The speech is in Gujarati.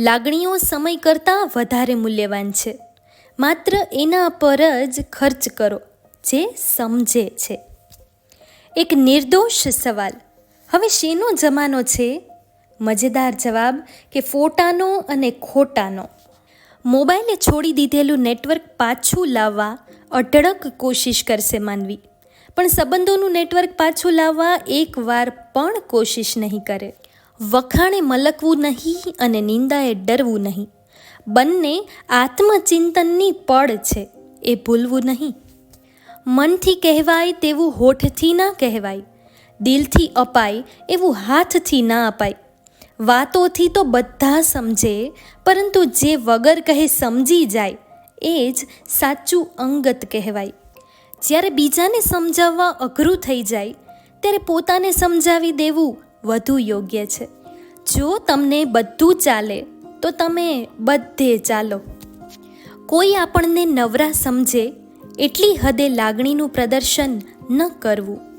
લાગણીઓ સમય કરતાં વધારે મૂલ્યવાન છે. માત્ર એના પર જ ખર્ચ કરો, જે સમજે છે. એક નિર્દોષ સવાલ. હવે શેનો જમાનો છે? મજેદાર જવાબ કે ફોટાનો અને ખોટાનો? મોબાઈલે છોડી દીધેલું નેટવર્ક પાછું લાવવા અઢળક કોશિશ કરશે માનવી. પણ સંબંધોનું નેટવર્ક પાછું લાવવા એકવાર પણ કોશિશ નહીં કરે. વખાણે મલકવું નહીં અને નિંદાએ ડરવું નહીં. બંને આત્મચિંતનની પળ છે, એ ભૂલવું નહીં. મનથી કહેવાય તેવું હોઠથી ના કહેવાય. દિલથી અપાય એવું હાથથી ના અપાય. વાતોથી તો બધા સમજે, પરંતુ જે વગર કહે સમજી જાય, એ જ સાચું અંગત કહેવાય. જ્યારે બીજાને સમજાવવા અઘરું થઈ જાય, ત્યારે પોતાને સમજાવી દેવું વધુ યોગ્ય છે. જો તમને બધું ચાલે, તો તમે બધે ચાલો. કોઈ આપણને નવરા સમજે, એટલી હદે લાગણીનું પ્રદર્શન ન કરવું.